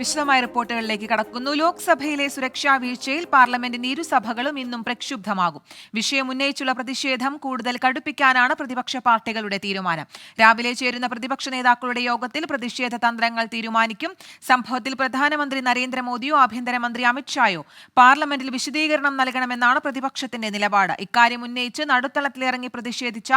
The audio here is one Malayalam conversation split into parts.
വിശദമായ റിപ്പോർട്ടുകളിലേക്ക് കടക്കുന്നു. ലോക്സഭയിലെ സുരക്ഷാ വീഴ്ചയിൽ പാർലമെന്റിന്റെ ഇരുസഭകളും ഇന്നും പ്രക്ഷുബ്ധമാകും. വിഷയം ഉന്നയിച്ചുള്ള പ്രതിഷേധം കൂടുതൽ കടുപ്പിക്കാനാണ് പ്രതിപക്ഷ പാർട്ടികളുടെ തീരുമാനം. രാവിലെ ചേരുന്ന പ്രതിപക്ഷ നേതാക്കളുടെ യോഗത്തിൽ പ്രതിഷേധ തന്ത്രങ്ങൾ തീരുമാനിക്കും. സംഭവത്തിൽ പ്രധാനമന്ത്രി നരേന്ദ്രമോദിയോ ആഭ്യന്തരമന്ത്രി അമിത്ഷായോ പാർലമെന്റിൽ വിശദീകരണം നൽകണമെന്നാണ് പ്രതിപക്ഷത്തിന്റെ നിലപാട്. ഇക്കാര്യം ഉന്നയിച്ച് നടുത്തളത്തിലിറങ്ങി പ്രതിഷേധിച്ച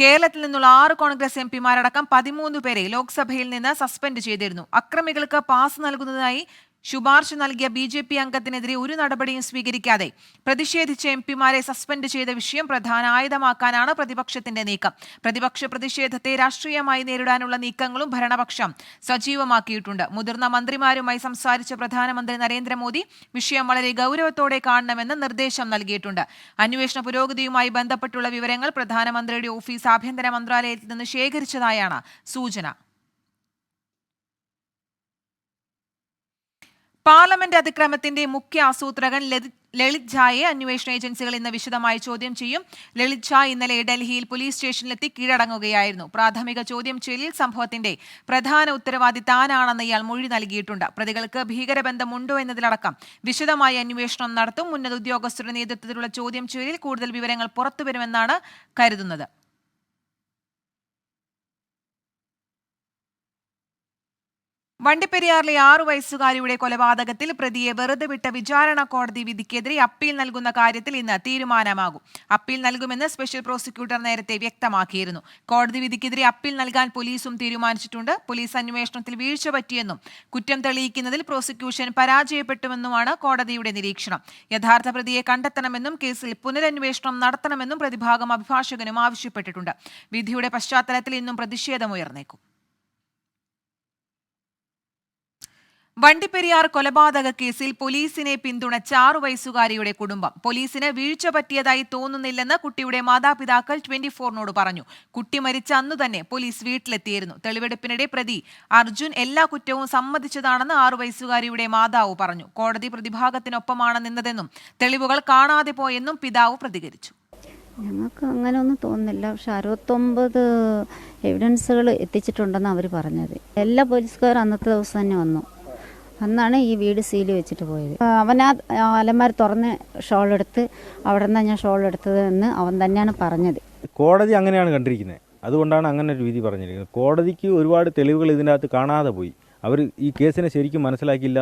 കേരളത്തിൽ നിന്നുള്ള ആറ് കോൺഗ്രസ് എം പിമാരടക്കം പതിമൂന്ന് പേരെ ലോക്സഭയിൽ നിന്ന് സസ്പെൻഡ് ചെയ്തിരുന്നു. അക്രമികൾക്ക് പാസ് നൽകുന്നതായി ശുപാർശ നൽകിയ ബി ജെ പി അംഗത്തിനെതിരെ ഒരു നടപടിയും സ്വീകരിക്കാതെ പ്രതിഷേധിച്ച എം പിമാരെ സസ്പെൻഡ് ചെയ്ത വിഷയം പ്രധാന ആയുധമാക്കാനാണ് പ്രതിപക്ഷത്തിന്റെ നീക്കം. പ്രതിപക്ഷ പ്രതിഷേധത്തെ രാഷ്ട്രീയമായി നേരിടാനുള്ള നീക്കങ്ങളും ഭരണപക്ഷം സജീവമാക്കിയിട്ടുണ്ട്. മുതിർന്ന മന്ത്രിമാരുമായി സംസാരിച്ച പ്രധാനമന്ത്രി നരേന്ദ്രമോദി വിഷയം വളരെ ഗൗരവത്തോടെ കാണണമെന്ന് നിർദ്ദേശം നൽകിയിട്ടുണ്ട്. അന്വേഷണ പുരോഗതിയുമായി ബന്ധപ്പെട്ടുള്ള വിവരങ്ങൾ പ്രധാനമന്ത്രിയുടെ ഓഫീസ് ആഭ്യന്തര മന്ത്രാലയത്തിൽ നിന്ന് ശേഖരിച്ചതായാണ് സൂചന. പാർലമെന്റ് അതിക്രമത്തിന്റെ മുഖ്യ ആസൂത്രകൻ ലളിത് ഝായെ അന്വേഷണ ഏജൻസികൾ ഇന്ന് വിശദമായി ചോദ്യം ചെയ്യും. ലളിത് ഝാ ഇന്നലെ ഡൽഹിയിൽ പോലീസ് സ്റ്റേഷനിലെത്തി കീഴടങ്ങുകയായിരുന്നു. പ്രാഥമിക ചോദ്യം ചെയ്യലിൽ സംഭവത്തിന്റെ പ്രധാന ഉത്തരവാദി താനാണെന്ന് ഇയാൾ മൊഴി നൽകിയിട്ടുണ്ട്. പ്രതികൾക്ക് ഭീകരബന്ധമുണ്ടോ എന്നതിലടക്കം വിശദമായ അന്വേഷണം നടത്തും. ഉന്നത ഉദ്യോഗസ്ഥരുടെ നേതൃത്വത്തിലുള്ള ചോദ്യം ചെയ്യലിൽ കൂടുതൽ വിവരങ്ങൾ പുറത്തുവരുമെന്നാണ് കരുതുന്നത്. വണ്ടിപ്പെരിയാറിലെ ആറു വയസ്സുകാരിയുടെ കൊലപാതകത്തിൽ പ്രതിയെ വെറുതെ വിട്ട വിചാരണ കോടതി വിധിക്കെതിരെ അപ്പീൽ നൽകുന്ന കാര്യത്തിൽ ഇന്ന് തീരുമാനമാകും. അപ്പീൽ നൽകുമെന്ന് സ്പെഷ്യൽ പ്രോസിക്യൂട്ടർ നേരത്തെ വ്യക്തമാക്കിയിരുന്നു. കോടതി വിധിക്കെതിരെ അപ്പീൽ നൽകാൻ പോലീസും തീരുമാനിച്ചിട്ടുണ്ട്. പോലീസ് അന്വേഷണത്തിൽ വീഴ്ച പറ്റിയെന്നും കുറ്റം തെളിയിക്കുന്നതിൽ പ്രോസിക്യൂഷൻ പരാജയപ്പെട്ടുവെന്നുമാണ് കോടതിയുടെ നിരീക്ഷണം. യഥാർത്ഥ പ്രതിയെ കണ്ടെത്തണമെന്നും കേസിൽ പുനരന്വേഷണം നടത്തണമെന്നും പ്രതിഭാഗം അഭിഭാഷകനും ആവശ്യപ്പെട്ടിട്ടുണ്ട്. വിധിയുടെ പശ്ചാത്തലത്തിൽ ഇന്നും പ്രതിഷേധമുയർന്നേക്കും. വണ്ടിപ്പെരിയാർ കൊലപാതക കേസിൽ പോലീസിനെ പിന്തുണച്ച ആറു വയസ്സുകാരിയുടെ കുടുംബം. പോലീസിന് വീഴ്ച പറ്റിയതായി തോന്നുന്നില്ലെന്ന് കുട്ടിയുടെ മാതാപിതാക്കൾ ട്വന്റി ഫോറിനോട് പറഞ്ഞു. കുട്ടി മരിച്ച അന്നു തന്നെ പോലീസ് വീട്ടിലെത്തിയിരുന്നു. തെളിവെടുപ്പിനിടെ പ്രതി അർജുൻ എല്ലാ കുറ്റവും സമ്മതിച്ചതാണെന്ന് ആറു വയസ്സുകാരിയുടെ മാതാവ് പറഞ്ഞു. കോടതി പ്രതിഭാഗത്തിനൊപ്പമാണ് നിന്നതെന്നും തെളിവുകൾ കാണാതെ പോയെന്നും പിതാവ് പ്രതികരിച്ചു. ഞങ്ങൾക്ക് അങ്ങനെ ഒന്നും തോന്നുന്നില്ല. പക്ഷെ അറുപത്തൊമ്പത് എവിഡൻസുകൾ എത്തിച്ചിട്ടുണ്ടെന്ന് അവർ പറഞ്ഞത്. എല്ലാ പോലീസുകാരും അന്നത്തെ ദിവസം തന്നെ വന്നു. അന്നാണ് ഈ വീട് സീൽ വെച്ചിട്ട് പോയത്. അവൻ ആ അലമാര തുറന്ന് ഷോൾ എടുത്ത് അവിടെ നിന്നാണ് ഞാൻ ഷോൾ എടുത്തത് എന്ന് അവൻ തന്നെയാണ് പറഞ്ഞത്. കോടതി അങ്ങനെയാണ് കണ്ടിരിക്കുന്നത് അതുകൊണ്ടാണ് അങ്ങനെ ഒരു വിധി പറഞ്ഞിരിക്കുന്നത്. കോടതിക്ക് ഒരുപാട് തെളിവുകൾ ഇതിന്റെ അകത്ത് കാണാതെ പോയി. അവർ ഈ കേസിനെ ശരിക്കും മനസ്സിലാക്കിയില്ല.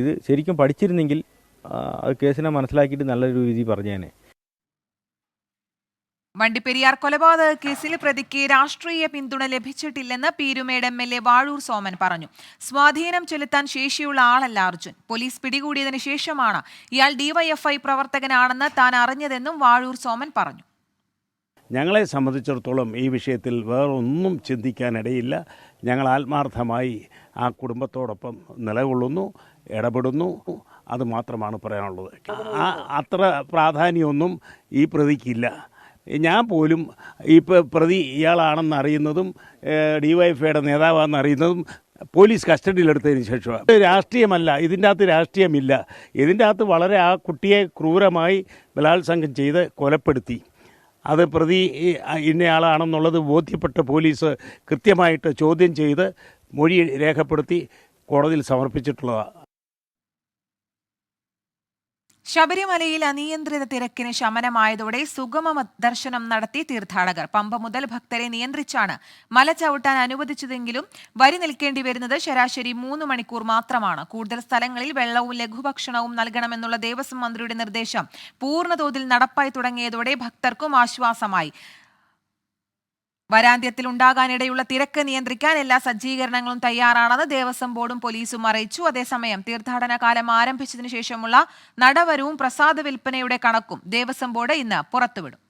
ഇത് ശരിക്കും പഠിച്ചിരുന്നെങ്കിൽ കേസിനെ മനസ്സിലാക്കിയിട്ട് നല്ലൊരു വിധി പറഞ്ഞേനെ. വണ്ടിപ്പെരിയാർ കൊലപാതക കേസിൽ പ്രതിക്ക് രാഷ്ട്രീയ പിന്തുണ ലഭിച്ചിട്ടില്ലെന്ന് Peermade M L A Vazhoor Soman പറഞ്ഞു. സ്വാധീനം ചെലുത്താൻ ശേഷിയുള്ള ആളല്ല അർജുൻ. പോലീസ് പിടികൂടിയതിനു ശേഷമാണ് ഇയാൾ ഡിവൈഎഫ്ഐ പ്രവർത്തകനാണെന്ന് താൻ അറിഞ്ഞതെന്നും വാഴൂർ സോമൻ പറഞ്ഞു. ഞങ്ങളെ സംബന്ധിച്ചിടത്തോളം ഈ വിഷയത്തിൽ വേറൊന്നും ചിന്തിക്കാനിടയില്ല. ഞങ്ങൾ ആത്മാർത്ഥമായി ആ കുടുംബത്തോടൊപ്പം നിലകൊള്ളുന്നു ഇടപെടുന്നു. അത് മാത്രമാണ് പറയാനുള്ളത്. അത്ര പ്രാധാന്യമൊന്നും ഈ പ്രതിക്കില്ല. ഞാൻ പോലും ഇപ്പോൾ പ്രതി ഇയാളാണെന്ന് അറിയുന്നതും ഡിവൈഎഫ്ഐയുടെ നേതാവാണെന്ന് അറിയുന്നതും പോലീസ് കസ്റ്റഡിയിലെടുത്തതിന് ശേഷമാണ്. രാഷ്ട്രീയമല്ല ഇതിന്റെ അകത്ത് രാഷ്ട്രീയമില്ല. ഇതിന്റെ അകത്ത് വളരെ ആ കുട്ടിയെ ക്രൂരമായി ബലാത്സംഗം ചെയ്ത് കൊലപ്പെടുത്തി. അത് പ്രതി ഇന്നയാളാണെന്നുള്ളത് ബോധ്യപ്പെട്ട പോലീസ് കൃത്യമായിട്ട് ചോദ്യം ചെയ്ത് മൊഴി രേഖപ്പെടുത്തി കോടതിയിൽ സമർപ്പിച്ചിട്ടുള്ളതാണ് ശബരിമലയിൽ അനിയന്ത്രിത തിരക്കിന് ശമനമായതോടെ സുഗമ ദർശനം നടത്തി തീർത്ഥാടകർ. പമ്പ മുതൽ ഭക്തരെ നിയന്ത്രിച്ചാണ് മല ചവിട്ടാൻ അനുവദിച്ചതെങ്കിലും വരി നിൽക്കേണ്ടി വരുന്നത് ശരാശരി മൂന്ന് മണിക്കൂർ മാത്രമാണ്. കൂടുതൽ സ്ഥലങ്ങളിൽ വെള്ളവും ലഘുഭക്ഷണവും നൽകണമെന്നുള്ള ദേവസ്വം മന്ത്രിയുടെ നിർദ്ദേശം പൂർണതോതിൽ നടപ്പായി തുടങ്ങിയതോടെ ഭക്തർക്കും ആശ്വാസമായി. വരാന്ത്യത്തിൽ ഉണ്ടാകാനിടയുള്ള തിരക്ക് നിയന്ത്രിക്കാൻ എല്ലാ സജ്ജീകരണങ്ങളും തയ്യാറാണെന്ന് ദേവസ്വം ബോർഡും പോലീസും അറിയിച്ചു. അതേസമയം തീർത്ഥാടന കാലം ആരംഭിച്ചതിനു ശേഷമുള്ള നടവരവും പ്രസാദ വിൽപ്പനയുടെ കണക്കും ദേവസ്വം ബോർഡ് ഇന്ന് പുറത്തുവിടും.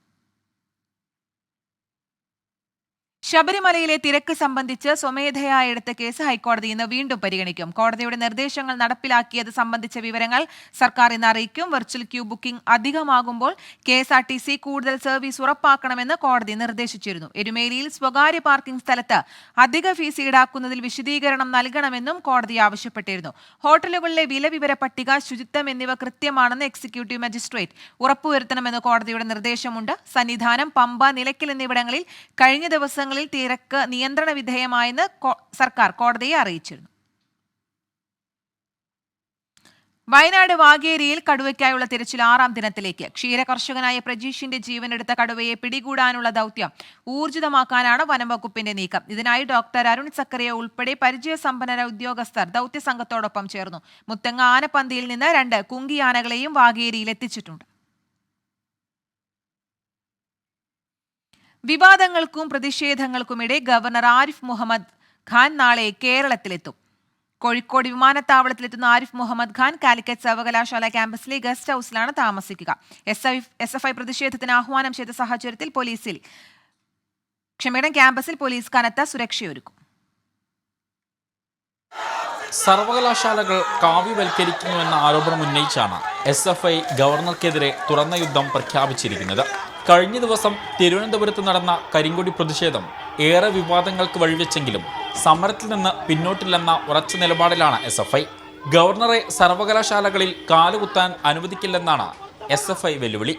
ശബരിമലയിലെ തിരക്ക് സംബന്ധിച്ച് സ്വമേധയാ എടുത്ത കേസ് ഹൈക്കോടതി ഇന്ന് വീണ്ടും പരിഗണിക്കും. കോടതിയുടെ നിർദ്ദേശങ്ങൾ നടപ്പിലാക്കിയത് സംബന്ധിച്ച വിവരങ്ങൾ സർക്കാർ ഇന്ന് അറിയിക്കും. Virtual queue booking അധികമാകുമ്പോൾ K S R T C കൂടുതൽ സർവീസ് ഉറപ്പാക്കണമെന്ന് കോടതി നിർദ്ദേശിച്ചിരുന്നു. എരുമേലിയിൽ സ്വകാര്യ പാർക്കിംഗ് സ്ഥലത്ത് അധിക ഫീസ് ഈടാക്കുന്നതിൽ വിശദീകരണം നൽകണമെന്നും കോടതി ആവശ്യപ്പെട്ടിരുന്നു. ഹോട്ടലുകളിലെ വില വിവര പട്ടിക ശുചിത്വം എന്നിവ കൃത്യമാണെന്ന് എക്സിക്യൂട്ടീവ് മജിസ്ട്രേറ്റ് ഉറപ്പുവരുത്തണമെന്ന് കോടതിയുടെ നിർദ്ദേശമുണ്ട്. സന്നിധാനം പമ്പ നിലയ്ക്കൽ എന്നിവിടങ്ങളിൽ കഴിഞ്ഞ ദിവസങ്ങളിൽ തിരക്ക് നിയന്ത്രണ വിധേയമായെന്ന് സർക്കാർ കോടതിയെ അറിയിച്ചിരുന്നു. വയനാട് വാഗേരിയിൽ കടുവയ്ക്കായുള്ള തിരച്ചിൽ ആറാം ദിനത്തിലേക്ക്. ക്ഷീരകർഷകനായ പ്രജീഷിന്റെ ജീവനെടുത്ത കടുവയെ പിടികൂടാനുള്ള ദൗത്യം ഊർജിതമാക്കാനാണ് വനംവകുപ്പിന്റെ നീക്കം. ഇതിനായി ഡോക്ടർ അരുൺ സക്കറിയ ഉൾപ്പെടെ പരിചയ പരിചയസമ്പന്നര ഉദ്യോഗസ്ഥർ ദൗത്യസംഘത്തോടൊപ്പം ചേർന്നു. മുത്തങ്ങ ആനപ്പന്തിയിൽ നിന്ന് രണ്ട് കുങ്കിയാനകളെയും വാഗേരിയിൽ എത്തിച്ചിട്ടുണ്ട്. വിവാദങ്ങൾക്കും പ്രതിഷേധങ്ങൾക്കുമിടെ ഗവർണർ ആരിഫ് മുഹമ്മദ് ഖാൻ നാളെ കേരളത്തിലെത്തും. കോഴിക്കോട് വിമാനത്താവളത്തിലെത്തുന്ന ആരിഫ് മുഹമ്മദ് ഖാൻ കാലിക്കറ്റ് സർവകലാശാല ക്യാമ്പസിലെ ഗസ്റ്റ് ഹൌസിലാണ് താമസിക്കുക. എസ് എഫ് ഐ പ്രതിഷേധത്തിന് ആഹ്വാനം ചെയ്ത സാഹചര്യത്തിൽ പോലീസിൽ ക്ഷമയുടെ ക്യാമ്പസിൽ പോലീസ് കനത്ത സുരക്ഷയൊരുക്കും. സർവകലാശാലകൾ കാവ്യവൽക്കരിക്കുന്നുവെന്ന ആരോപണം ഉന്നയിച്ചാണ് എസ് എഫ് ഐ ഗവർണർക്കെതിരെ തുറന്ന യുദ്ധം പ്രഖ്യാപിച്ചിരിക്കുന്നത്. കഴിഞ്ഞ ദിവസം തിരുവനന്തപുരത്ത് നടന്ന കരിങ്കൊടി പ്രതിഷേധം ഏറെ വിവാദങ്ങൾക്ക് വഴിവെച്ചെങ്കിലും സമരത്തിൽ നിന്ന് പിന്നോട്ടില്ലെന്ന ഉറച്ച നിലപാടിലാണ് എസ് എഫ് ഐ. ഗവർണറെ സർവകലാശാലകളിൽ കാലുകുത്താൻ അനുവദിക്കില്ലെന്നാണ് എസ് എഫ് ഐ വെല്ലുവിളി.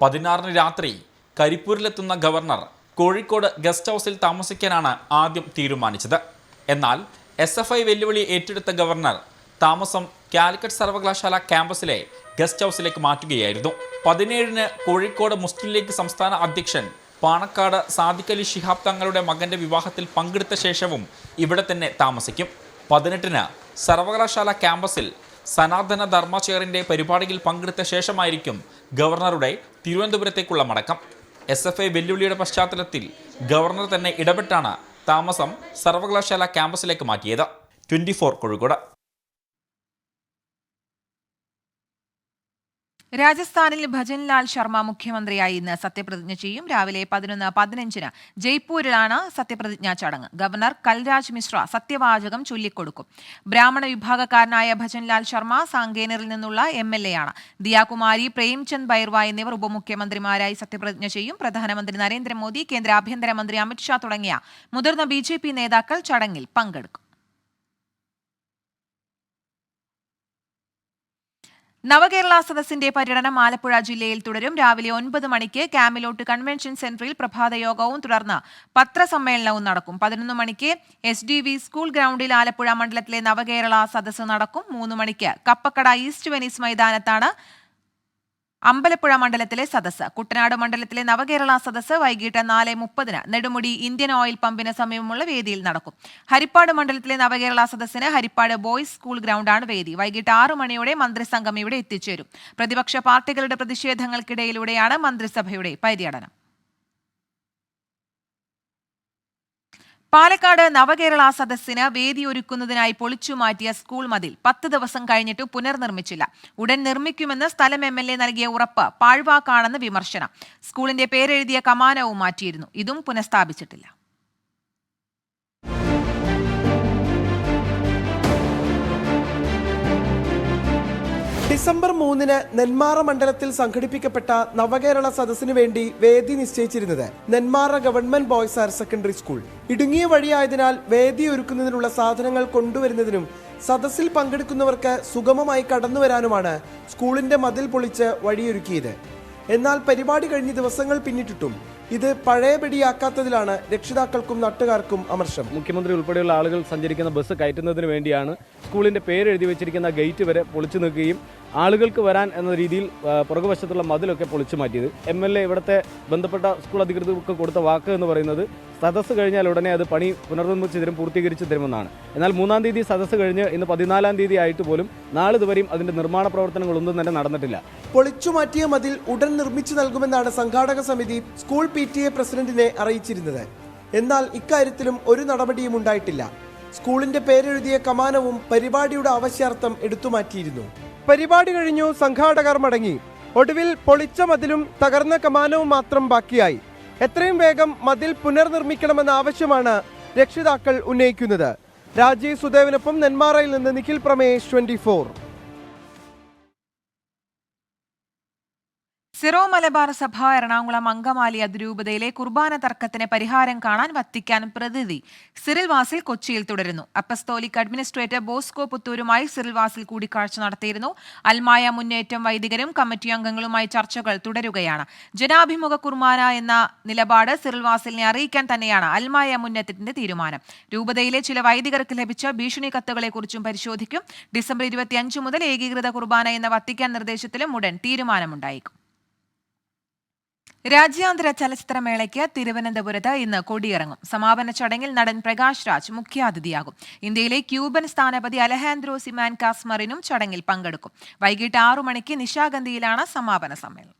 പതിനാറിന് രാത്രി കരിപ്പൂരിലെത്തുന്ന ഗവർണർ കോഴിക്കോട് ഗസ്റ്റ് ഹൗസിൽ താമസിക്കാനാണ് ആദ്യം തീരുമാനിച്ചത്. എന്നാൽ എസ് എഫ് ഐ വെല്ലുവിളി ഏറ്റെടുത്ത ഗവർണർ താമസം കാലിക്കറ്റ് സർവകലാശാല ക്യാമ്പസിലെ ഗസ്റ്റ് ഹൗസിലേക്ക് മാറ്റുകയായിരുന്നു. പതിനേഴിന് കോഴിക്കോട് മുസ്ലിം ലീഗ് സംസ്ഥാന അധ്യക്ഷൻ പാണക്കാട് സാദിഖ് അലി ശിഹാബ് തങ്ങളുടെ മകന്റെ വിവാഹത്തിൽ പങ്കെടുത്ത ശേഷവും ഇവിടെ തന്നെ താമസിക്കും. പതിനെട്ടിന് സർവകലാശാല ക്യാമ്പസിൽ സനാതന ധർമ്മ ചെയറിന്റെ പരിപാടിയിൽ പങ്കെടുത്ത ശേഷമായിരിക്കും ഗവർണറുടെ തിരുവനന്തപുരത്തേക്കുള്ള മടക്കം. എസ് എഫ് ഐ വെല്ലുവിളിയുടെ പശ്ചാത്തലത്തിൽ ഗവർണർ തന്നെ ഇടപെട്ടാണ് താമസം സർവകലാശാല ക്യാമ്പസിലേക്ക് മാറ്റിയത്. Twenty four Kozhikode. രാജസ്ഥാനിൽ ഭജൻലാൽ ശർമ്മ മുഖ്യമന്ത്രിയായി ഇന്ന് സത്യപ്രതിജ്ഞ ചെയ്യും. രാവിലെ പതിനൊന്ന് പതിനഞ്ചിന് ജയ്പൂരിലാണ് സത്യപ്രതിജ്ഞാ ചടങ്ങ്. ഗവർണർ കൽരാജ് മിശ്ര സത്യവാചകം ചൊല്ലിക്കൊടുക്കും. ബ്രാഹ്മണ വിഭാഗക്കാരനായ ഭജൻലാൽ ശർമ്മ സാങ്കേനറിൽ നിന്നുള്ള എം എൽ എ ആണ് ദിയാകുമാരി പ്രേംചന്ദ് ബൈർവ എന്നിവർ ഉപമുഖ്യമന്ത്രിമാരായി സത്യപ്രതിജ്ഞ ചെയ്യും. പ്രധാനമന്ത്രി നരേന്ദ്രമോദി കേന്ദ്ര ആഭ്യന്തരമന്ത്രി അമിത്ഷാ തുടങ്ങിയ മുതിർന്ന ബി നേതാക്കൾ ചടങ്ങിൽ പങ്കെടുക്കും. നവകേരള സദസ്സിന്റെ പര്യടനം ആലപ്പുഴ ജില്ലയിൽ തുടരും. രാവിലെ ഒൻപത് മണിക്ക് കാമിലോട്ട് കൺവെൻഷൻ സെന്ററിൽ പ്രഭാതയോഗവും തുടർന്ന് പത്രസമ്മേളനവും നടക്കും. പതിനൊന്ന് മണിക്ക് എസ് ഡി വി സ്കൂൾ ഗ്രൗണ്ടിൽ ആലപ്പുഴ മണ്ഡലത്തിലെ നവകേരള സദസ്സ് നടക്കും. മൂന്ന് മണിക്ക് കപ്പക്കട ഈസ്റ്റ് വെനീസ് മൈതാനത്താണ് അമ്പലപ്പുഴ മണ്ഡലത്തിലെ സദസ്സ്. കുട്ടനാട് മണ്ഡലത്തിലെ നവകേരള സദസ്സ് വൈകിട്ട് നാല് മുപ്പതിന് നെടുമുടി ഇന്ത്യൻ ഓയിൽ പമ്പിന് സമീപമുള്ള വേദിയിൽ നടക്കും. ഹരിപ്പാട് മണ്ഡലത്തിലെ നവകേരള സദസ്സിന് ഹരിപ്പാട് ബോയ്സ് സ്കൂൾ ഗ്രൗണ്ടാണ് വേദി. വൈകിട്ട് ആറു മണിയോടെ മന്ത്രിസംഘം ഇവിടെ എത്തിച്ചേരും. പ്രതിപക്ഷ പാർട്ടികളുടെ പ്രതിഷേധങ്ങൾക്കിടയിലൂടെയാണ് മന്ത്രിസഭയുടെ പര്യടനം. പാലക്കാട് നവകേരള സദസ്സിന് വേദിയൊരുക്കുന്നതിനായി പൊളിച്ചുമാറ്റിയ സ്കൂൾ മതിൽ പത്ത് ദിവസം കഴിഞ്ഞിട്ട് പുനർനിർമ്മിച്ചില്ല. ഉടൻ നിർമ്മിക്കുമെന്ന് സ്ഥലം എം എൽ എ നൽകിയ ഉറപ്പ് പാഴ്വാക്കാണെന്ന് വിമർശനം. സ്കൂളിന്റെ പേരെഴുതിയ കമാനവും മാറ്റിയിരുന്നു. ഇതും പുനഃസ്ഥാപിച്ചിട്ടില്ല. ഡിസംബർ മൂന്നിന് നെന്മാറ മണ്ഡലത്തിൽ സംഘടിപ്പിക്കപ്പെട്ട നവകേരള സദസ്സിനു വേണ്ടി വേദി നിശ്ചയിച്ചിരുന്നത് Nenmara government boys higher secondary school. ഇടുങ്ങിയ വഴിയായതിനാൽ വേദി ഒരുക്കുന്നതിനുള്ള സാധനങ്ങൾ കൊണ്ടുവരുന്നതിനും സദസ്സിൽ പങ്കെടുക്കുന്നവർക്ക് സുഗമമായി കടന്നുവരാനുമാണ് സ്കൂളിന്റെ മതിൽ പൊളിച്ച് വഴിയൊരുക്കിയത്. എന്നാൽ പരിപാടി കഴിഞ്ഞ ദിവസങ്ങൾ പിന്നിട്ടിട്ടും ഇത് പഴയപടിയാക്കാത്തതിലാണ് രക്ഷിതാക്കൾക്കും നാട്ടുകാർക്കും അമർഷം. മുഖ്യമന്ത്രി ഉൾപ്പെടെയുള്ള ആളുകൾ സഞ്ചരിക്കുന്ന ബസ് കയറ്റുന്നതിന് വേണ്ടിയാണ് സ്കൂളിന്റെ പേരെഴുതി വെച്ചിരിക്കുന്ന ഗേറ്റ് വരെ പൊളിച്ചു നിൽക്കുകയും ആളുകൾക്ക് വരാൻ എന്ന രീതിയിൽ പുറകുവശത്തുള്ള മതിലൊക്കെ പൊളിച്ചു മാറ്റിയത്. എം എൽ എ ഇവിടുത്തെ ബന്ധപ്പെട്ട സ്കൂൾ അധികൃതർക്ക് കൊടുത്ത വാക്ക് എന്ന് പറയുന്നത് സദസ്സ് കഴിഞ്ഞാൽ ഉടനെ അത് പണി പുനർനിർമ്മിച്ച് തരും പൂർത്തീകരിച്ച് തരുമെന്നാണ്. എന്നാൽ മൂന്നാം തീയതി സദസ്സ് കഴിഞ്ഞ് ഇന്ന് പതിനാലാം തീയതി ആയിട്ട് പോലും നാളിതുവരെയും അതിന്റെ നിർമ്മാണ പ്രവർത്തനങ്ങളൊന്നും തന്നെ നടന്നിട്ടില്ല. പൊളിച്ചു മാറ്റിയ മതിൽ ഉടൻ നിർമ്മിച്ചു നൽകുമെന്നാണ് സംഘാടക സമിതി സ്കൂൾ പി ടി എ പ്രസിഡന്റിനെ അറിയിച്ചിരുന്നത്. എന്നാൽ ഇക്കാര്യത്തിലും ഒരു നടപടിയും ഉണ്ടായിട്ടില്ല. സ്കൂളിന്റെ പേരെഴുതിയ കമാനവും പരിപാടിയുടെ ആവശ്യാർത്ഥം എടുത്തുമാറ്റിയിരുന്നു പരിപാടി കഴിഞ്ഞു സംഘാടകർ മടങ്ങി. ഒടുവിൽ പൊളിച്ച മതിലും തകർന്ന കമാനവും മാത്രം ബാക്കിയായി. എത്രയും വേഗം മതിൽ പുനർനിർമ്മിക്കണമെന്ന ആവശ്യമാണ് രക്ഷിതാക്കൾ ഉന്നയിക്കുന്നത്. രാജീവ് സുദേവിനൊപ്പം നെന്മാറയിൽ നിന്ന് നിഖിൽ പ്രമേഷ് ട്വന്റി സിറോ മലബാർ സഭ എറണാകുളം അങ്കമാലി അതിരൂപതയിലെ കുർബാന തർക്കത്തിന് പരിഹാരം കാണാൻ വത്തിക്കാൻ പ്രതിനിധി സിറിൽവാസിൽ കൊച്ചിയിൽ തുടരുന്നു. അപ്പസ്തോലിക് അഡ്മിനിസ്ട്രേറ്റർ ബോസ്കോ പുത്തൂരുമായി സിറിൽവാസിൽ കൂടിക്കാഴ്ച നടത്തിയിരുന്നു. അൽമായ മുന്നേറ്റം വൈദികരും കമ്മിറ്റി അംഗങ്ങളുമായി ചർച്ചകൾ തുടരുകയാണ്. ജനാഭിമുഖ കുർബാന എന്ന നിലപാട് സിറിൽ വാസിലിനെ അറിയിക്കാൻ തന്നെയാണ് അൽമായ മുന്നേറ്റത്തിന്റെ തീരുമാനം. രൂപതയിലെ ചില വൈദികർക്ക് ലഭിച്ച ഭീഷണി കത്തുകളെക്കുറിച്ചും പരിശോധിക്കും. ഡിസംബർ ഇരുപത്തിയഞ്ച് മുതൽ ഏകീകൃത കുർബാന എന്ന വത്തിക്കാൻ നിർദ്ദേശത്തിലും ഉടൻ തീരുമാനമുണ്ടായേക്കും. രാജ്യാന്തര ചലച്ചിത്രമേളയ്ക്ക് തിരുവനന്തപുരത്ത് ഇന്ന് കൊടിയിറങ്ങും. സമാപന ചടങ്ങിൽ നടൻ പ്രകാശ് രാജ് മുഖ്യാതിഥിയാകും. ഇന്ത്യയിലെ ക്യൂബൻ സ്ഥാനപതി അലഹാൻഡ്രോ സിമാൻ കാസ്മറിനും ചടങ്ങിൽ പങ്കെടുക്കും. വൈകിട്ട് ആറു മണിക്ക് നിശാഗന്ധിയിലാണ് സമാപന സമ്മേളനം.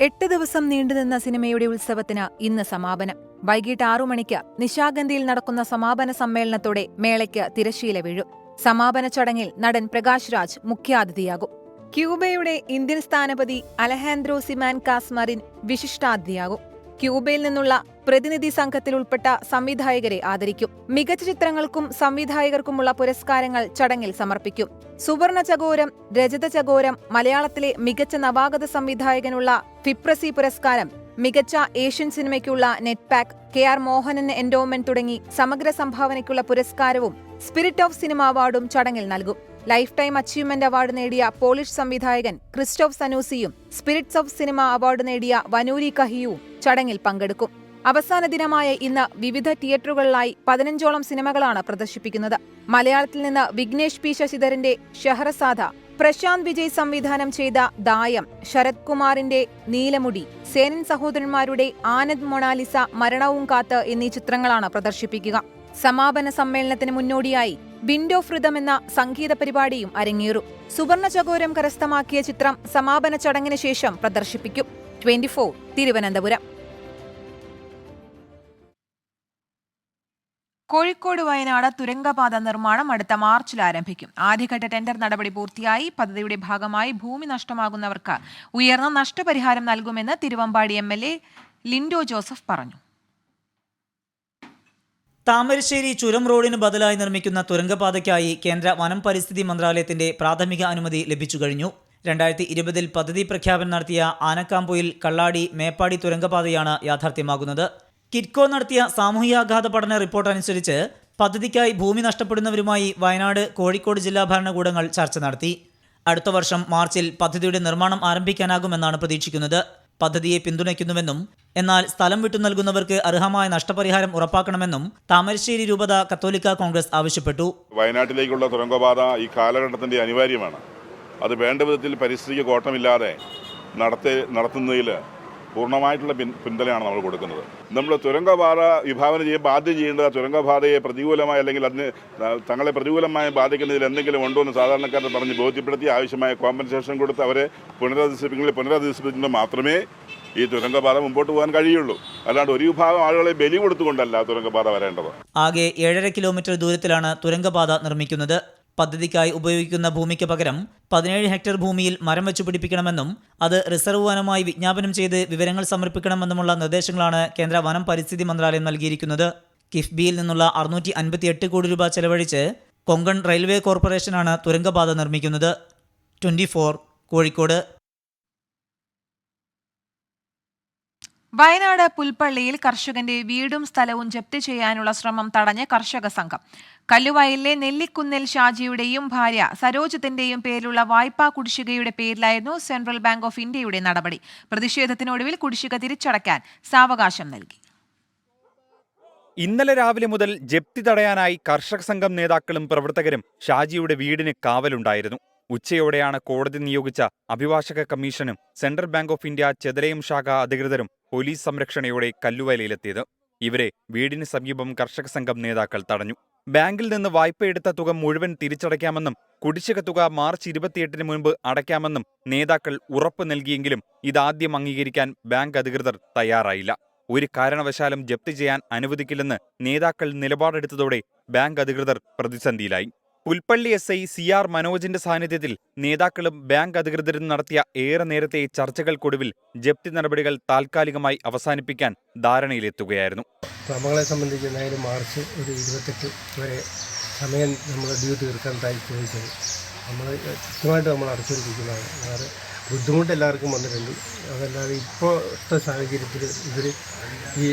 എട്ട് ദിവസം നീണ്ടുനിന്ന സിനിമയുടെ ഉത്സവത്തിന് ഇന്ന് സമാപനം. വൈകിട്ട് ആറു മണിക്ക് നിശാഗന്ധിയിൽ നടക്കുന്ന സമാപന സമ്മേളനത്തോടെ മേളയ്ക്ക് തിരശ്ശീല വീഴും. സമാപന ചടങ്ങിൽ നടൻ പ്രകാശ് രാജ് മുഖ്യാതിഥിയാകും. ക്യൂബയുടെ ഇന്ത്യൻ സ്ഥാനപതി അലഹാൻഡ്രോ സിമാൻ കാസ്മറിൻ വിശിഷ്ടാതിഥിയാകും. ക്യൂബയിൽ നിന്നുള്ള പ്രതിനിധി സംഘത്തിൽ ഉൾപ്പെട്ട സംവിധായകരെ ആദരിക്കും. മികച്ച ചിത്രങ്ങൾക്കും സംവിധായകർക്കുമുള്ള പുരസ്കാരങ്ങൾ ചടങ്ങിൽ സമർപ്പിക്കും. സുവർണ ചകോരം രജത ചകോരം മലയാളത്തിലെ മികച്ച നവാഗത സംവിധായകനുള്ള ഫിപ്രസി പുരസ്കാരം മികച്ച Asian സിനിമയ്ക്കുള്ള NETPAC K R Mohanan endowment തുടങ്ങി സമഗ്ര സംഭാവനയ്ക്കുള്ള പുരസ്കാരവും സ്പിരിറ്റ് ഓഫ് സിനിമ അവാർഡും ചടങ്ങിൽ നൽകും. ലൈഫ് ടൈം അച്ചീവ്മെന്റ് അവാർഡ് നേടിയ പോളിഷ് സംവിധായകൻ ക്രിസ്റ്റോഫ് സനൂസിയും സ്പിരിറ്റ്സ് ഓഫ് സിനിമ അവാർഡ് നേടിയ വനൂരി കഹിയുവും ചടങ്ങിൽ പങ്കെടുക്കും. അവസാന ദിനമായ ഇന്ന് വിവിധ തിയേറ്ററുകളിലായി പതിനഞ്ചോളം സിനിമകളാണ് പ്രദർശിപ്പിക്കുന്നത്. മലയാളത്തിൽ നിന്ന് വിഘ്നേഷ് പി ശശിധരന്റെ ഷഹറസാദ പ്രശാന്ത് വിജയ് സംവിധാനം ചെയ്ത ദായം ശരത് കുമാറിന്റെ നീലമുടി സേനൻ സഹോദരന്മാരുടെ ആനന്ദ് മൊണാലിസ മരണവും കാത്ത് എന്നീ ചിത്രങ്ങളാണ് പ്രദർശിപ്പിക്കുക. സമാപന സമ്മേളനത്തിന് മുന്നോടിയായി വിൻഡോ ഫ്രിതം എന്ന സംഗീത പരിപാടിയും അരങ്ങേറും. സുവർണ ചകോരം കരസ്ഥമാക്കിയ ചിത്രം സമാപന ചടങ്ങിന് ശേഷം പ്രദർശിപ്പിക്കും. Twenty four Thiruvananthapuram. Kozhikode Wayanad തുരങ്കപാത നിർമ്മാണം അടുത്ത മാർച്ചിൽ ആരംഭിക്കും. ആദ്യഘട്ട ടെൻഡർ നടപടി പൂർത്തിയായി. പദ്ധതിയുടെ ഭാഗമായി ഭൂമി നഷ്ടമാകുന്നവർക്ക് ഉയർന്ന നഷ്ടപരിഹാരം നൽകുമെന്ന് തിരുവമ്പാടി എം ലിൻഡോ ജോസഫ് പറഞ്ഞു. താമരശ്ശേരി ചുരം റോഡിന് ബദലായി നിർമ്മിക്കുന്ന തുരങ്കപാതയ്ക്കായി കേന്ദ്ര വനം പരിസ്ഥിതി മന്ത്രാലയത്തിന്റെ പ്രാഥമിക അനുമതി ലഭിച്ചു കഴിഞ്ഞു. രണ്ടായിരത്തി ഇരുപതിൽ പദ്ധതി പ്രഖ്യാപനം നടത്തിയ ആനക്കാമ്പൊയിൽ കള്ളാടി മേപ്പാടി തുരങ്കപാതയാണ് യാഥാർത്ഥ്യമാകുന്നത്. കിറ്റ്കോ നടത്തിയ സാമൂഹികാഘാത പഠന റിപ്പോർട്ട് അനുസരിച്ച് പദ്ധതിക്കായി ഭൂമി നഷ്ടപ്പെടുന്നവരുമായി വയനാട് കോഴിക്കോട് ജില്ലാ ഭരണകൂടങ്ങൾ ചർച്ച നടത്തി. അടുത്ത വർഷം മാർച്ചിൽ പദ്ധതിയുടെ നിർമ്മാണം ആരംഭിക്കാനാകുമെന്നാണ് പ്രതീക്ഷിക്കുന്നത്. പദ്ധതിയെ പിന്തുണയ്ക്കുന്നുവെന്നും എന്നാൽ സ്ഥലം വിട്ടു നൽകുന്നവർക്ക് അർഹമായ നഷ്ടപരിഹാരം ഉറപ്പാക്കണമെന്നും താമരശ്ശേരി രൂപത കത്തോലിക്ക കോൺഗ്രസ് ആവശ്യപ്പെട്ടു. വയനാട്ടിലേക്കുള്ള തുരങ്കപാത ഈ കാലഘട്ടത്തിന്റെ അനിവാര്യമാണ്. അത് വേണ്ട വിധത്തിൽ പരിസ്ഥിതിക്ക് കോട്ടമില്ലാതെ നടത്തി നടത്തുന്നതിൽ പൂർണമായിട്ടുള്ള പിൻ പിന്തുണയാണ് നമ്മൾ കൊടുക്കുന്നത്. നമ്മൾ തുരങ്കപാത വിഭാവന ചെയ്യുമ്പോൾ ആദ്യം ചെയ്യേണ്ടത് തുരങ്കപാതയെ പ്രതികൂലമായി അല്ലെങ്കിൽ അതിന് തങ്ങളെ പ്രതികൂലമായി ബാധിക്കുന്നതിൽ എന്തെങ്കിലും ഉണ്ടോ എന്ന് സാധാരണക്കാരെ പറഞ്ഞ് ബോധ്യപ്പെടുത്തി ആവശ്യമായ കോമ്പൻസേഷൻ കൊടുത്ത് അവരെ പുനരധിവസിപ്പിക്കുന്നതിൽ പുനരധിവസിപ്പിക്കുന്നത് മാത്രമേ ഈ തുരങ്കപാത മുമ്പോട്ട് പോകാൻ കഴിയുള്ളൂ. അല്ലാണ്ട് ഒരു വിഭാഗം ആളുകളെ ബലി കൊടുത്തുകൊണ്ടല്ല തുരങ്കപാത വരേണ്ടത്. ആകെ ഏഴര കിലോമീറ്റർ ദൂരത്തിലാണ് തുരങ്കപാത നിർമ്മിക്കുന്നത്. പദ്ധതിക്കായി ഉപയോഗിക്കുന്ന ഭൂമിക്ക് പകരം പതിനേഴ് ഹെക്ടർ ഭൂമിയിൽ മരം വെച്ചു പിടിപ്പിക്കണമെന്നും അത് റിസർവ് വനമായി വിജ്ഞാപനം ചെയ്ത് വിവരങ്ങൾ സമർപ്പിക്കണമെന്നുമുള്ള നിർദ്ദേശങ്ങളാണ് കേന്ദ്ര വനം പരിസ്ഥിതി മന്ത്രാലയം നൽകിയിരിക്കുന്നത്. കിഫ്ബിയിൽ നിന്നുള്ള അറുന്നൂറ്റി അൻപത്തിയെട്ട് കോടി രൂപ ചെലവഴിച്ച് കൊങ്കൺ റെയിൽവേ കോർപ്പറേഷനാണ് തുരങ്കപാത നിർമ്മിക്കുന്നത്. ട്വന്റി കോഴിക്കോട്. വയനാട് പുൽപ്പള്ളിയിൽ കർഷകന്റെ വീടും സ്ഥലവും ജപ്തി ചെയ്യാനുള്ള ശ്രമം തടഞ്ഞ് കർഷക സംഘം. കല്ലുവയലിലെ നെല്ലിക്കുന്നിൽ ഷാജിയുടെയും ഭാര്യ സരോജത്തിന്റെയും പേരിലുള്ള വായ്പാ കുടിശ്ശികയുടെ പേരിലായിരുന്നു സെൻട്രൽ ബാങ്ക് ഓഫ് ഇന്ത്യയുടെ നടപടി. പ്രതിഷേധത്തിനൊടുവിൽ കുടിശ്ശിക തിരിച്ചടയ്ക്കാൻ സാവകാശം നൽകി. ഇന്നലെ രാവിലെ മുതൽ ജപ്തി തടയാനായി കർഷക സംഘം നേതാക്കളും പ്രവർത്തകരും ഷാജിയുടെ വീടിന് കാവലുണ്ടായിരുന്നു. ഉച്ചയോടെയാണ് കോടതി നിയോഗിച്ച അഭിഭാഷക കമ്മീഷനും Central Bank of India Chethalayam ശാഖ അധികൃതരും പോലീസ് സംരക്ഷണയോടെ കല്ലുവയലയിലെത്തിയത് ഇവരെ വീടിന് സമീപം കർഷക സംഘം നേതാക്കൾ തടഞ്ഞു. ബാങ്കിൽ നിന്ന് വായ്പ എടുത്ത തുക മുഴുവൻ തിരിച്ചടയ്ക്കാമെന്നും കുടിശ്ശിക തുക മാർച്ച് ഇരുപത്തിയെട്ടിന് മുൻപ് അടയ്ക്കാമെന്നും നേതാക്കൾ ഉറപ്പ് നൽകിയെങ്കിലും ഇതാദ്യം അംഗീകരിക്കാൻ ബാങ്ക് അധികൃതർ തയ്യാറായില്ല. ഒരു കാരണവശാലും ജപ്തി ചെയ്യാൻ അനുവദിക്കില്ലെന്ന് നേതാക്കൾ നിലപാടെടുത്തതോടെ ബാങ്ക് അധികൃതർ പ്രതിസന്ധിയിലായി. Pulpally S I C R മനോജിന്റെ സാന്നിധ്യത്തിൽ നേതാക്കളും ബാങ്ക് അധികൃതരും നടത്തിയ ഏറെ നേരത്തെ ചർച്ചകൾക്കൊടുവിൽ ജപ്തി നടപടികൾ താൽക്കാലികമായി അവസാനിപ്പിക്കാൻ ധാരണയിലെത്തുകയായിരുന്നു. നമ്മളെ സംബന്ധിക്കുന്നതിന് മാർച്ച് ഒരു ഇരുപത്തെട്ട് വരെ സമയം നമ്മൾ ഡ്യൂ തീർക്കാൻ ചോദിച്ചത്. നമ്മൾ കൃത്യമായിട്ട് നമ്മൾ അടച്ചുകൊണ്ടിരിക്കുന്നതാണ് വേറെ ബുദ്ധിമുട്ട് എല്ലാവർക്കും വന്നിട്ടുണ്ട്. അതല്ലാതെ ഇപ്പോഴത്തെ സാഹചര്യത്തിൽ ഇവർ ഈ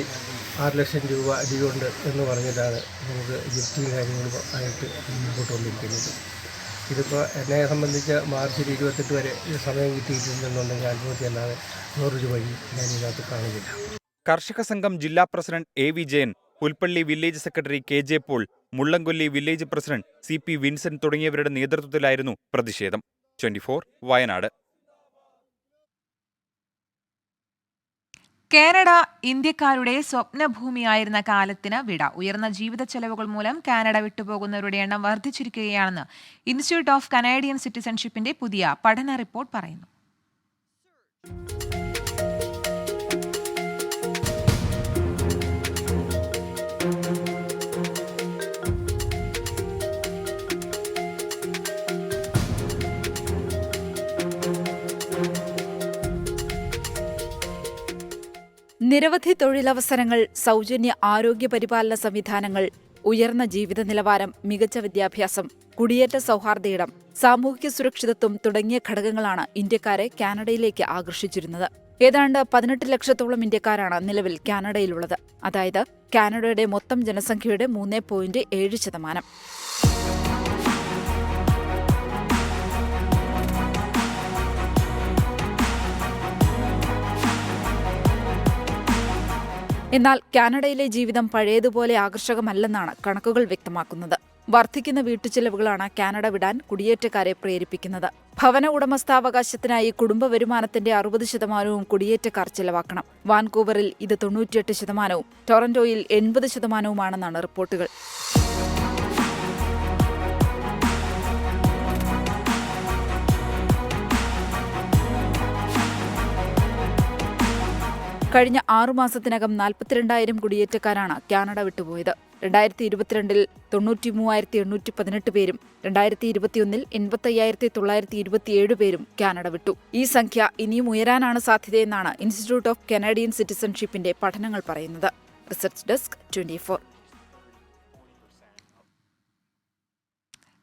ആറ് ലക്ഷം രൂപ അടിയുണ്ട് എന്ന് പറഞ്ഞിട്ടാണ് നമുക്ക് ഗിഫ്റ്റും കാര്യങ്ങളും ആയിട്ട് മുമ്പോട്ട് വന്നിരിക്കുന്നത്. ഇതിപ്പോൾ എന്നെ സംബന്ധിച്ച് മാർച്ചിൽ ഇരുപത്തെട്ട് വരെ സമയം കിട്ടിയിട്ടുണ്ടെന്നുണ്ടെങ്കിൽ ആത്മഹത്യ അല്ലാതെ വേറൊരു വഴി ഞാൻ ഇതിനകത്ത് കാണുന്നില്ല കർഷക സംഘം ജില്ലാ president A V Jayan Pulpally village secretary K J Paul Mullankolly village president C P Vincent തുടങ്ങിയവരുടെ നേതൃത്വത്തിലായിരുന്നു പ്രതിഷേധം. ട്വന്റി വയനാട്. കാനഡ ഇന്ത്യക്കാരുടെ സ്വപ്നഭൂമിയായിരുന്ന കാലത്തിന് വിട. ഉയർന്ന ജീവിത ചെലവുകൾ മൂലം കാനഡ വിട്ടുപോകുന്നവരുടെ എണ്ണം വർദ്ധിച്ചിരിക്കുകയാണെന്ന് ഇൻസ്റ്റിറ്റ്യൂട്ട് ഓഫ് കനേഡിയൻ സിറ്റിസൺഷിപ്പിന്റെ പുതിയ പഠന റിപ്പോർട്ട് പറയുന്നു. നിരവധി തൊഴിലവസരങ്ങൾ സൗജന്യ ആരോഗ്യ പരിപാലന സംവിധാനങ്ങൾ ഉയർന്ന ജീവിത നിലവാരം മികച്ച വിദ്യാഭ്യാസം കുടിയേറ്റ സൗഹാർദ്ദ ഇടം സാമൂഹിക സുരക്ഷിതത്വം തുടങ്ങിയ ഘടകങ്ങളാണ് ഇന്ത്യക്കാരെ കാനഡയിലേക്ക് ആകർഷിച്ചിരുന്നത്. ഏതാണ്ട് പതിനെട്ട് ലക്ഷത്തോളം ഇന്ത്യക്കാരാണ് നിലവിൽ കാനഡയിലുള്ളത്. അതായത് കാനഡയുടെ മൊത്തം ജനസംഖ്യയുടെ മൂന്ന് പോയിന്റ് ഏഴ് ശതമാനം. എന്നാൽ കാനഡയിലെ ജീവിതം പഴയതുപോലെ ആകർഷകമല്ലെന്നാണ് കണക്കുകൾ വ്യക്തമാക്കുന്നത്. വർദ്ധിക്കുന്ന വീട്ടുചെലവുകളാണ് കാനഡ വിടാൻ കുടിയേറ്റക്കാരെ പ്രേരിപ്പിക്കുന്നത്. ഭവന ഉടമസ്ഥാവകാശത്തിനായി കുടുംബ വരുമാനത്തിന്റെ അറുപത് ശതമാനവും കുടിയേറ്റക്കാർ ചെലവാക്കണം. വാൻകൂവറിൽ ഇത് തൊണ്ണൂറ്റിയെട്ട് ശതമാനവും ടൊറന്റോയിൽ എൺപത് ശതമാനവുമാണെന്നാണ് റിപ്പോർട്ടുകൾ. കഴിഞ്ഞ ആറുമാസത്തിനകം നാൽപ്പത്തിരണ്ടായിരം കുടിയേറ്റക്കാരാണ് കാനഡ വിട്ടുപോയത്. രണ്ടായിരത്തി ഇരുപത്തിരണ്ടിൽ തൊണ്ണൂറ്റി മൂവായിരത്തി എണ്ണൂറ്റി പതിനെട്ട് പേരും രണ്ടായിരത്തി ഇരുപത്തിയൊന്നിൽ എൺപത്തയ്യായിരത്തി തൊള്ളായിരത്തി ഇരുപത്തിയേഴ് പേരും കാനഡ വിട്ടു. ഈ സംഖ്യ ഇനിയും ഉയരാനാണ് സാധ്യതയെന്നാണ് ഇൻസ്റ്റിറ്റ്യൂട്ട് ഓഫ് കനേഡിയൻ സിറ്റിസൺഷിപ്പിന്റെ പഠനങ്ങൾ പറയുന്നത്. റിസർച്ച് ഡെസ്ക് ട്വന്റി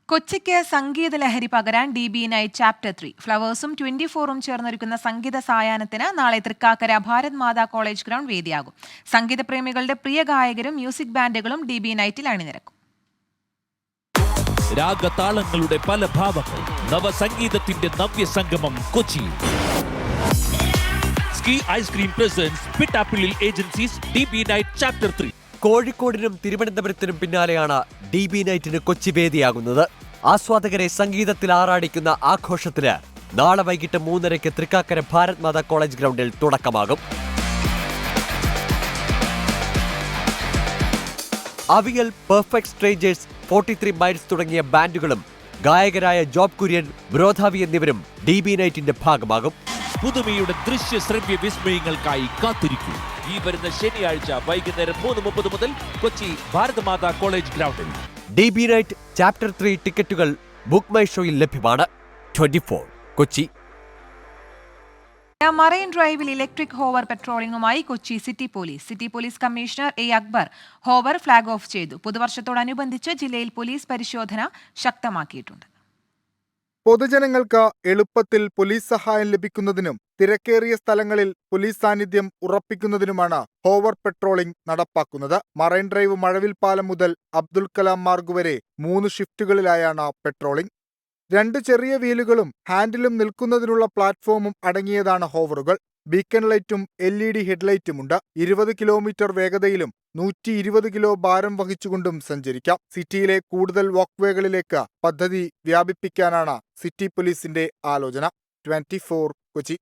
കൊച്ചിക്ക് സംഗീത ലഹരി പകരാൻ D B night chapter three ഫ്ലവേഴ്സും twenty ഫോറും ചേർന്നൊരുക്കുന്ന സംഗീത സായാഹ്നത്തിന് നാളെ തൃക്കാക്കര ഭാരത് മാതാ കോളേജ് ഗ്രൗണ്ട് വേദിയാകും. സംഗീത പ്രേമികളുടെ പ്രിയ ഗായകരും മ്യൂസിക് ബാൻഡുകളും ഡി ബി നൈറ്റിൽ അണിനിരക്കും. രാഗതാളങ്ങളുടെ പല ഭാവങ്ങൾ നവസംഗീതത്തിന്റെ നവ്യ സംഗമം Kochi. Ski ice cream presents Pittappillil agencies D B night chapter three കോഴിക്കോടിനും തിരുവനന്തപുരത്തിനും പിന്നാലെയാണ് ഡി ബി നൈറ്റിന് കൊച്ചി വേദിയാകുന്നത്. ആസ്വാദകരെ സംഗീതത്തിൽ ആറാടിക്കുന്ന ആഘോഷത്തിന് നാളെ വൈകിട്ട് മൂന്നരയ്ക്ക് തൃക്കാക്കര ഭാരത് മാതാ കോളേജ് ഗ്രൗണ്ടിൽ തുടക്കമാകും. Avial perfect strangers forty three miles തുടങ്ങിയ ബാൻഡുകളും ഗായകരായ ജോബ് കുര്യൻ ബ്രോധാവി എന്നിവരും ഡി ബി നൈറ്റിന്റെ ഭാഗമാകും. പുതുമയുടെ ദൃശ്യ ശ്രവ്യ വിസ്മയങ്ങൾക്കായി കാത്തിരിക്കൂ. ഈ വരുന്ന ശനിയാഴ്ച വൈകുന്നേരം മൂന്ന് മുപ്പത് മുതൽ കൊച്ചി ഭാരതമാതാ കോളേജ് ഗ്രൗണ്ടിൽ. D B night chapter three ടിക്കറ്റുകൾ ബുക്ക് മൈ ഷോയിൽ ലഭ്യമാണ്. Twenty four Kochi. മറൈൻ ഡ്രൈവിൽ electric hover പെട്രോളിംഗുമായി Kochi city police. City police commissioner A Akbar hover flag off ചെയ്തു. പുതുവർഷത്തോടനുബന്ധിച്ച് ജില്ലയിൽ പോലീസ് പരിശോധന ശക്തമാക്കിയിട്ടുണ്ട്. പൊതുജനങ്ങൾക്ക് എളുപ്പത്തിൽ പോലീസ് സഹായം ലഭിക്കുന്നതിനും തിരക്കേറിയ സ്ഥലങ്ങളിൽ പോലീസ് സാന്നിധ്യം ഉറപ്പിക്കുന്നതിനുമാണ് ഹോവർ പെട്രോളിംഗ് നടപ്പാക്കുന്നത്. മറൈൻ ഡ്രൈവ് മഴവിൽ പാലം മുതൽ അബ്ദുൽ കലാം മാർഗ് വരെ മൂന്ന് ഷിഫ്റ്റുകളിലായാണ് പെട്രോളിംഗ്. രണ്ട് ചെറിയ വീലുകളും ഹാൻഡിലും നിൽക്കുന്നതിനുള്ള പ്ലാറ്റ്ഫോമും അടങ്ങിയതാണ് ഹോവറുകൾ. ബീക്കൺ ലൈറ്റും എൽ ഇ ഡി ഹെഡ്ലൈറ്റുമുണ്ട്. ഇരുപത് കിലോമീറ്റർ വേഗതയിലും നൂറ്റി ഇരുപത് കിലോ ഭാരം വഹിച്ചുകൊണ്ടും സഞ്ചരിക്കാം. സിറ്റിയിലെ കൂടുതൽ വാക്ക്വേകളിലേക്ക് പദ്ധതി വ്യാപിപ്പിക്കാനാണ് സിറ്റി പോലീസിന്റെ ആലോചന. Twenty Kochi.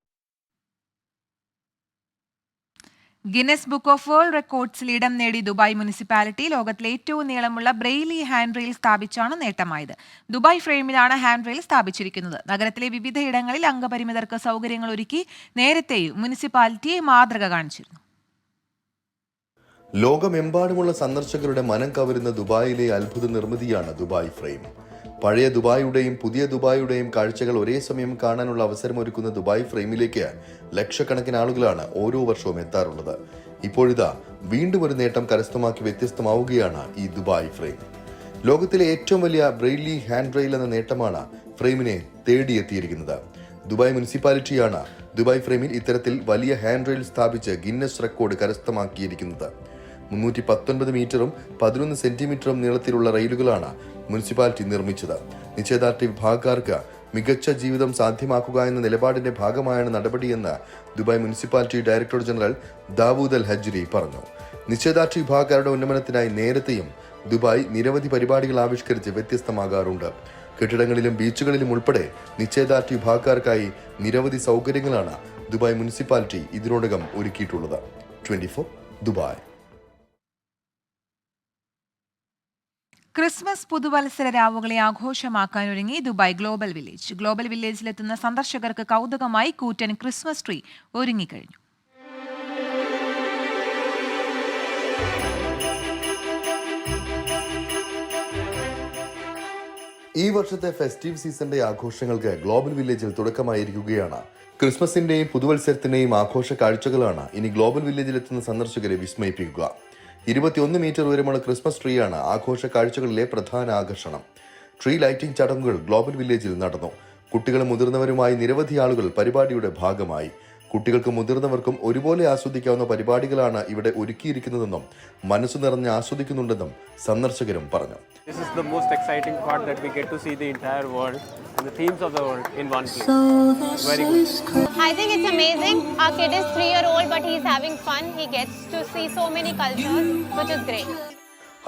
Guinness book of world റെക്കോർഡ്സിൽ ഇടം നേടി ദുബായ് മുനിസിപ്പാലിറ്റി ലോകത്തിലെ ഏറ്റവും നീളമുള്ള ബ്രെയിലി ഹാൻഡ് റെയിൽ സ്ഥാപിച്ചാണ് നേട്ടമായത്. ദുബായ് ഫ്രെയിമിലാണ് ഹാൻഡ് റെയിൽ സ്ഥാപിച്ചിരിക്കുന്നത്. നഗരത്തിലെ വിവിധ ഇടങ്ങളിൽ അംഗപരിമിതർക്ക് സൗകര്യങ്ങൾ ഒരുക്കി നേരത്തെയും മുനിസിപ്പാലിറ്റി മാതൃക കാണിച്ചിരുന്നു. ലോകമെമ്പാടുമുള്ള സന്ദർശകരുടെ മനം കവരുന്ന ദുബായിലെ അത്ഭുത നിർമ്മിതിയാണ് ദുബായ് ഫ്രെയിം. പഴയ ദുബായിയുടെയും പുതിയ ദുബായിയുടെയും കാഴ്ചകൾ ഒരേ സമയം കാണാനുള്ള അവസരമൊരുക്കുന്ന ദുബായ് ഫ്രെയിമിലേക്ക് ലക്ഷക്കണക്കിന് ആളുകളാണ് ഓരോ വർഷവും എത്താറുള്ളത്. ഇപ്പോഴിതാ വീണ്ടും ഒരു നേട്ടം കരസ്ഥമാക്കി വ്യത്യസ്തമാവുകയാണ് ഈ ദുബായ് ഫ്രെയിം. ലോകത്തിലെ ഏറ്റവും വലിയ ബ്രെയിലി ഹാൻഡ് റെയിൽ എന്ന നേട്ടമാണ് ഫ്രെയിമിനെ തേടിയെത്തിയിരിക്കുന്നത്. ദുബായ് മുനിസിപ്പാലിറ്റിയാണ് ദുബായ് ഫ്രെയിമിൽ ഇത്തരത്തിൽ വലിയ ഹാൻഡ് റെയിൽ സ്ഥാപിച്ച് ഗിന്നസ് റെക്കോർഡ് കരസ്ഥമാക്കിയിരിക്കുന്നത്. മുന്നൂറ്റി പത്തൊൻപത് മീറ്ററും പതിനൊന്ന് സെന്റിമീറ്ററും നീളത്തിലുള്ള റെയിലുകളാണ് മുനിസിപ്പാലിറ്റി നിർമ്മിച്ചത്. നിശ്ചയദാർഢ്യ വിഭാഗക്കാർക്ക് മികച്ച ജീവിതം സാധ്യമാക്കുക എന്ന നിലപാടിന്റെ ഭാഗമായാണ് നടപടിയെന്ന് Dubai municipality director general Dawood Al Hajri പറഞ്ഞു. നിശ്ചയദാർഢ്യ വിഭാഗക്കാരുടെ ഉന്നമനത്തിനായി നേരത്തെയും ദുബായ് നിരവധി പരിപാടികൾ ആവിഷ്കരിച്ച് വ്യത്യസ്തമാകാറുണ്ട്. കെട്ടിടങ്ങളിലും ബീച്ചുകളിലും ഉൾപ്പെടെ നിശ്ചയദാർഢ്യ വിഭാഗക്കാർക്കായി നിരവധി സൗകര്യങ്ങളാണ് ദുബായ് മുനിസിപ്പാലിറ്റി ഇതിനോടകം ഒരുക്കിയിട്ടുള്ളത്. Twenty Dubai. ക്രിസ്മസ് പുതുവത്സര രാവുകളെ ആഘോഷമാക്കാൻ ഒരുങ്ങി ദുബായ് ഗ്ലോബൽ വില്ലേജ്. ഗ്ലോബൽ വില്ലേജിലെത്തുന്ന സന്ദർശകർക്ക് കൗതുകമായി കൂറ്റൻ ക്രിസ്മസ് ട്രീ ഒരുങ്ങിക്കഴിഞ്ഞു. ഈ വർഷത്തെ ഫെസ്റ്റീവ് സീസണിന്റെ ആഘോഷങ്ങൾക്ക് ഗ്ലോബൽ വില്ലേജിൽ തുടക്കമായിരിക്കുകയാണ്. ക്രിസ്മസിന്റെയും പുതുവത്സരത്തിന്റെയും ആഘോഷ കാഴ്ചകളാണ് ഇനി ഗ്ലോബൽ വില്ലേജിലെത്തുന്ന സന്ദർശകരെ വിസ്മയിപ്പിക്കുക. ഇരുപത്തിയൊന്ന് മീറ്റർ ഉയരമുള്ള ക്രിസ്മസ് ട്രീയാണ് ആഘോഷ കാഴ്ചകളിലെ പ്രധാന ആകർഷണം. ട്രീ ലൈറ്റിംഗ് ചടങ്ങുകൾ ഗ്ലോബൽ വില്ലേജിൽ നടന്നു. കുട്ടികളും മുതിർന്നവരുമായി നിരവധി ആളുകൾ പരിപാടിയുടെ ഭാഗമായി. കുട്ടികൾക്കും മുതിർന്നവർക്കും ഒരുപോലെ ആസ്വദിക്കാവുന്ന പരിപാടികളാണ് ഇവിടെ ഒരുക്കിയിരിക്കുന്നതെന്നും മനസ്സ് നിറഞ്ഞ് ആസ്വദിക്കുന്നുണ്ടെന്നും സന്ദർശകരും പറഞ്ഞു.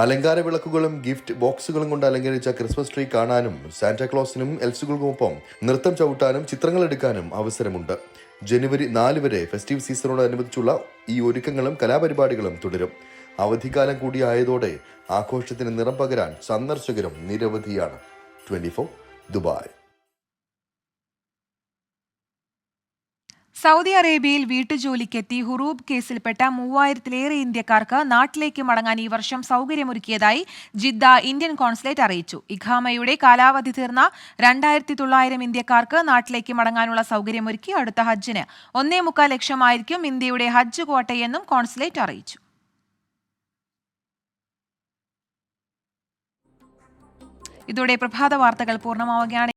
അലങ്കാര വിളക്കുകളും ഗിഫ്റ്റ് ബോക്സുകളും കൊണ്ട് അലങ്കരിച്ച ക്രിസ്മസ് ട്രീ കാണാനും സാന്റാക്ലോസിനും എൽസുകൾക്കും ഒപ്പം നൃത്തം ചവിട്ടാനും ചിത്രങ്ങൾ എടുക്കാനും അവസരമുണ്ട്. ജനുവരി നാല് വരെ ഫെസ്റ്റീവ് സീസണോടനുബന്ധിച്ചുള്ള ഈ ഒരുക്കങ്ങളും കലാപരിപാടികളും തുടരും. അവധിക്കാലം കൂടി ആയതോടെ ആഘോഷത്തിന് നിറം പകരാൻ സന്ദർശകരും നിരവധിയാണ്. Twenty Dubai. സൗദി അറേബ്യയിൽ വീട്ടുജോലിക്കെത്തി ഹുറൂബ് കേസിൽപ്പെട്ട മൂവായിരത്തിലേറെ ഇന്ത്യക്കാർക്ക് നാട്ടിലേക്ക് മടങ്ങാൻ ഈ വർഷം സൗകര്യമൊരുക്കിയതായി ജിദ്ദ ഇന്ത്യൻ കോൺസുലേറ്റ് അറിയിച്ചു. ഇഖാമയുടെ കാലാവധി തീർന്ന രണ്ടായിരത്തി തൊള്ളായിരം ഇന്ത്യക്കാർക്ക് നാട്ടിലേക്ക് മടങ്ങാനുള്ള സൗകര്യമൊരുക്കി അടുത്ത ഹജ്ജിന്. ഒന്നേ മുക്കാൽ ലക്ഷമായിരിക്കും ഇന്ത്യയുടെ ഹജ്ജ് കോട്ടയെന്നും കോൺസുലേറ്റ് അറിയിച്ചു. ഇതോടെ പ്രഭാത വാർത്തകൾ പൂർണമാവുകയാണ്.